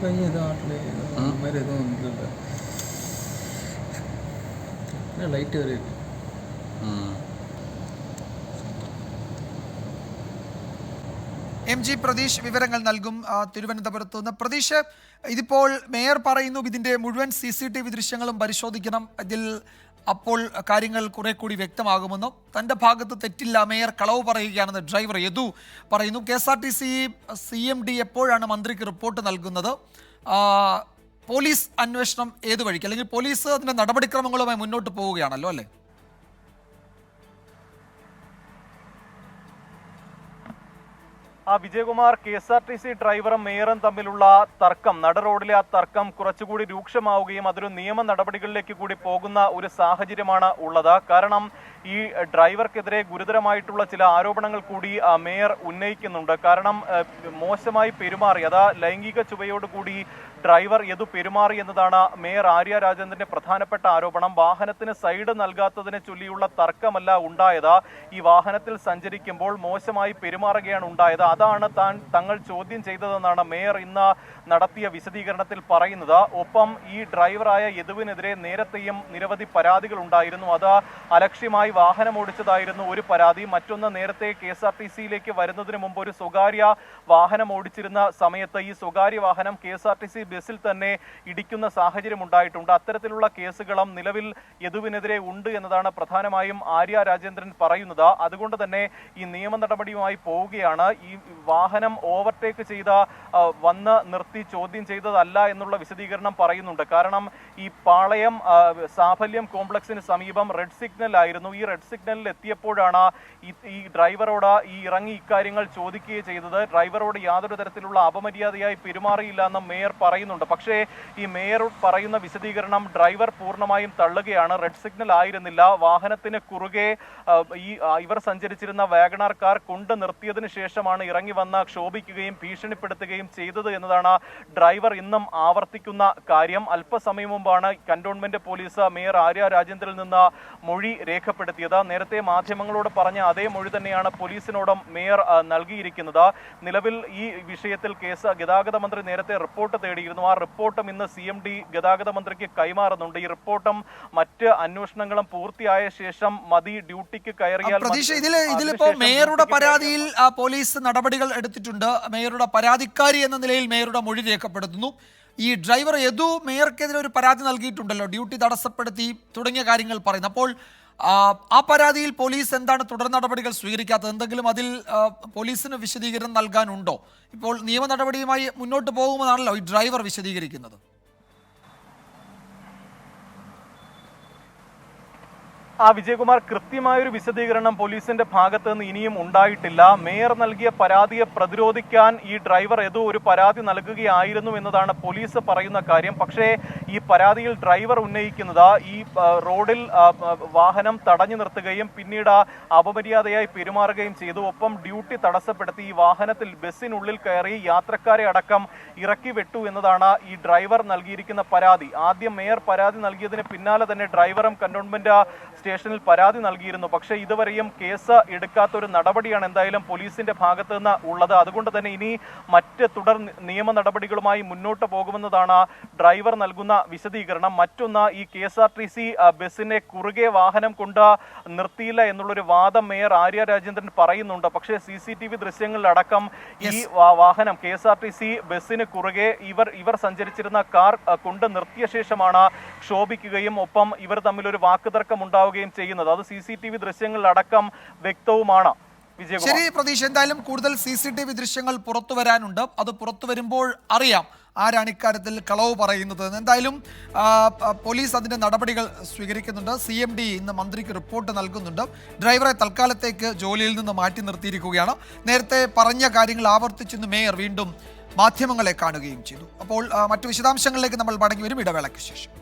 கை எதுவும் ஆட்டல அந்த மாதிரி எதுவும் இல்லை லைட்டு ஒரு എം ജി പ്രതീഷ് വിവരങ്ങൾ നൽകും തിരുവനന്തപുരത്ത് നിന്ന്. പ്രതീഷ് ഇതിപ്പോൾ മേയർ പറയുന്നു ഇതിന്റെ മുഴുവൻ സി സി ടി വി ദൃശ്യങ്ങളും പരിശോധിക്കണം. ഇതിൽ അപ്പോൾ കാര്യങ്ങൾ കുറെ കൂടി വ്യക്തമാകുമെന്നും. തന്റെ ഭാഗത്ത് തെറ്റില്ല മേയർ കളവ് പറയുകയാണെന്ന് ഡ്രൈവർ യദു പറയുന്നു. K S R T C C M D എപ്പോഴാണ് മന്ത്രിക്ക് റിപ്പോർട്ട് നൽകുന്നത്? പോലീസ് അന്വേഷണം ഏതു വഴിക്ക്? അല്ലെങ്കിൽ പോലീസ് അതിന്റെ നടപടിക്രമങ്ങളുമായി മുന്നോട്ട് പോവുകയാണല്ലോ അല്ലേ? ആ Vijayakumar K S R T C ഡ്രൈവറും മേയറും തമ്മിലുള്ള തർക്കം നട റോഡിലെ ആ തർക്കം കുറച്ചുകൂടി രൂക്ഷമാവുകയും അതൊരു നിയമ നടപടികളിലേക്ക് കൂടി പോകുന്ന ഒരു സാഹചര്യമാണ് ഉള്ളത്. കാരണം ഈ ഡ്രൈവർക്കെതിരെ ഗുരുതരമായിട്ടുള്ള ചില ആരോപണങ്ങൾ കൂടി മേയർ ഉന്നയിക്കുന്നുണ്ട്. കാരണം മോശമായി പെരുമാറി അതാ ലൈംഗിക ചുവയോടുകൂടി ഡ്രൈവർ എതു പെരുമാറി എന്നതാണ് മേയർ ആര്യ രാജേന്ദ്രന്റെ പ്രധാനപ്പെട്ട ആരോപണം. വാഹനത്തിന് സൈഡ് നൽകാത്തതിനെ ചൊല്ലിയുള്ള തർക്കമല്ല ഉണ്ടായത്. ഈ വാഹനത്തിൽ സഞ്ചരിക്കുമ്പോൾ മോശമായി പെരുമാറുകയാണ് ഉണ്ടായത്. അതാണ് താൻ തങ്ങൾ ചോദ്യം ചെയ്തതെന്നാണ് മേയർ ഇന്ന് നടത്തിയ വിശദീകരണത്തിൽ പറയുന്നത്. ഒപ്പം ഈ ഡ്രൈവറായ യദുവിനെതിരെ നേരത്തെയും നിരവധി പരാതികൾ ഉണ്ടായിരുന്നു. അത് അലക്ഷ്യമായി വാഹനം ഓടിച്ചതായിരുന്നു ഒരു പരാതി. മറ്റൊന്ന് നേരത്തെ കെ എസ് ആർ ടി സിയിലേക്ക് വരുന്നതിന് മുമ്പ് ഒരു സ്വകാര്യ വാഹനം ഓടിച്ചിരുന്ന സമയത്ത് ഈ സ്വകാര്യ വാഹനം K S R T C ബസ്സിൽ തന്നെ ഇടിക്കുന്ന സാഹചര്യം ഉണ്ടായിട്ടുണ്ട്. അത്തരത്തിലുള്ള കേസുകളും നിലവിൽ യദുവിനെതിരെ ഉണ്ട് എന്നതാണ് പ്രധാനമായും ആര്യ രാജേന്ദ്രൻ പറയുന്നത്. അതുകൊണ്ട് തന്നെ ഈ നിയമ നടപടിയുമായി പോവുകയാണ്. ഈ വാഹനം ഓവർടേക്ക് ചെയ്ത വന്ന് നിർത്തി ചോദ്യം ചെയ്തതല്ല എന്നുള്ള വിശദീകരണം പറയുന്നുണ്ട്. കാരണം ഈ പാളയം സാഫല്യം കോംപ്ലക്സിന് സമീപം റെഡ് സിഗ്നൽ ആയിരുന്നു. ഈ റെഡ് സിഗ്നലിൽ എത്തിയപ്പോഴാണ് ഈ ഡ്രൈവറോട് ഈ ഇറങ്ങി ഇക്കാര്യങ്ങൾ ചോദിക്കുകയും ചെയ്തത്. ഡ്രൈവറോട് യാതൊരു തരത്തിലുള്ള അപമര്യാദയായി പെരുമാറിയില്ല എന്ന് മേയർ പറയുന്നുണ്ട്. പക്ഷേ ഈ മേയർ പറയുന്ന വിശദീകരണം ഡ്രൈവർ പൂർണമായും തള്ളുകയാണ്. റെഡ് സിഗ്നൽ ആയിരുന്നില്ല. വാഹനത്തിന് കുറുകെ ഈ ഇവർ സഞ്ചരിച്ചിരുന്ന വാഗണാർ കാർ കൊണ്ടു നിർത്തിയതിനു ശേഷമാണ് ഇറങ്ങി വന്ന് ക്ഷോഭിക്കുകയും ഭീഷണിപ്പെടുത്തുകയും ചെയ്തത് എന്നതാണ് ഡ്രൈവർ ഇന്നും ആവർത്തിക്കുന്ന കാര്യം. അല്പസമയം മുമ്പാണ് കന്റോൺമെന്റ് പോലീസ് മേയർ ആര്യ രാജേന്ദ്രനിൽ നിന്ന് മൊഴി രേഖപ്പെടുത്തിയത്. നേരത്തെ മാധ്യമങ്ങളോട് പറഞ്ഞ അതേ മൊഴി തന്നെയാണ് പോലീസിനോടും മേയർ നൽകിയിരിക്കുന്നത്. നിലവിൽ ഈ വിഷയത്തിൽ കേസ് ഗതാഗത മന്ത്രി നേരത്തെ റിപ്പോർട്ട് തേടിയിരുന്നു. ആ റിപ്പോർട്ടും ഇന്ന് സി എം ഡി ഗതാഗത മന്ത്രിക്ക് കൈമാറുന്നുണ്ട്. ഈ റിപ്പോർട്ടും മറ്റ് അന്വേഷണങ്ങളും പൂർത്തിയായ ശേഷം മതി ഡ്യൂട്ടിക്ക് കയറിയാൽ ഇതിലിപ്പോ മേയറുടെ പരാതിയിൽ പോലീസ് നടപടികൾ എടുത്തിട്ടുണ്ട്. മേയറുടെ പരാതിക്കാരി എന്ന നിലയിൽ മേയറുടെ മൊഴി രേഖപ്പെടുത്തുന്നു. ഈ ഡ്രൈവർ യദു മേയർക്കെതിരെ ഒരു പരാതി നൽകിയിട്ടുണ്ടല്ലോ. ഡ്യൂട്ടി തടസ്സപ്പെടുത്തി തുടങ്ങിയ കാര്യങ്ങൾ പറയുന്നു. അപ്പോൾ ആ, പരാതിയിൽ പോലീസ് എന്താണ് തുടർ നടപടികൾ സ്വീകരിക്കാത്തത്? എന്തെങ്കിലും അതിൽ പോലീസിന് വിശദീകരണം നൽകാനുണ്ടോ? ഇപ്പോൾ നിയമ നടപടിയുമായി മുന്നോട്ട് പോകുമെന്നാണല്ലോ ഈ ഡ്രൈവർ വിശദീകരിക്കുന്നത്. ആ വിജയകുമാർ കൃത്യമായൊരു വിശദീകരണം പോലീസിന്റെ ഭാഗത്ത് നിന്ന് ഇനിയും ഉണ്ടായിട്ടില്ല. മേയർ നൽകിയ പരാതിയെ പ്രതിരോധിക്കാൻ ഈ ഡ്രൈവർ ഏതോ ഒരു പരാതി നൽകുകയായിരുന്നു എന്നതാണ് പോലീസ് പറയുന്ന കാര്യം. പക്ഷേ ഈ പരാതിയിൽ ഡ്രൈവർ ഉന്നയിക്കുന്നത് ഈ റോഡിൽ വാഹനം തടഞ്ഞു നിർത്തുകയും പിന്നീട് അപമര്യാദയായി പെരുമാറുകയും ചെയ്തു. ഒപ്പം ഡ്യൂട്ടി തടസ്സപ്പെടുത്തി ഈ വാഹനത്തിൽ ബസ്സിനുള്ളിൽ കയറി യാത്രക്കാരെ അടക്കം ഇറക്കി വിട്ടു എന്നതാണ് ഈ ഡ്രൈവർ നൽകിയിരിക്കുന്ന പരാതി. ആദ്യം മേയർ പരാതി നൽകിയതിന് പിന്നാലെ തന്നെ ഡ്രൈവറും കന്റോൺമെന്റ് സ്റ്റേഷനിൽ പരാതി നൽകിയിരുന്നു. പക്ഷേ ഇതുവരെയും കേസ് എടുക്കാത്ത ഒരു നടപടിയാണ് എന്തായാലും പോലീസിന്റെ ഭാഗത്ത് നിന്ന് ഉള്ളത്. അതുകൊണ്ട് തന്നെ ഇനി മറ്റ് തുടർ നിയമ നടപടികളുമായി മുന്നോട്ട് പോകുമെന്നതാണ് ഡ്രൈവർ നൽകുന്ന വിശദീകരണം. മറ്റൊന്ന് ഈ K S R T C ബസ്സിനെ കുറുകെ വാഹനം കൊണ്ട് നിർത്തിയില്ല എന്നുള്ളൊരു വാദം മേയർ ആര്യ രാജേന്ദ്രൻ പറയുന്നുണ്ട്. പക്ഷേ സി സി ടി വി ദൃശ്യങ്ങളിലടക്കം ഈ വാഹനം K S R T C ബസ്സിന് കുറുകെ ഇവർ ഇവർ സഞ്ചരിച്ചിരുന്ന കാർ കൊണ്ട് നിർത്തിയ ശേഷമാണ് ക്ഷോഭിക്കുകയും ഒപ്പം ഇവർ തമ്മിൽ ഒരു വാക്കുതർക്കം ഉണ്ടാവുകയും ചെയ്യുന്നത്. അത് സി സി ടി വി ദൃശ്യങ്ങളിലടക്കം വ്യക്തവുമാണ്. ശരി പ്രതീക്ഷ. എന്തായാലും കൂടുതൽ സി സി ടി വി ദൃശ്യങ്ങൾ പുറത്തു വരാനുണ്ട്. അത് പുറത്തു വരുമ്പോൾ അറിയാം ആരാണ് ഇക്കാര്യത്തിൽ കളവ് പറയുന്നത്. എന്തായാലും പോലീസ് അതിന്റെ നടപടികൾ സ്വീകരിക്കുന്നുണ്ട്. സി എം ഡി ഇന്ന് മന്ത്രിക്ക് റിപ്പോർട്ട് നൽകുന്നുണ്ട്. ഡ്രൈവറെ തൽക്കാലത്തേക്ക് ജോലിയിൽ നിന്ന് മാറ്റി നിർത്തിയിരിക്കുകയാണ്. നേരത്തെ പറഞ്ഞ കാര്യങ്ങൾ ആവർത്തിച്ചെന്ന് മേയർ വീണ്ടും മാധ്യമങ്ങളെ കാണുകയും ചെയ്തു. അപ്പോൾ മറ്റു വിശദാംശങ്ങളിലേക്ക് നമ്മൾ മടങ്ങി വരും. ഇടവേളയ്ക്ക് ശേഷം.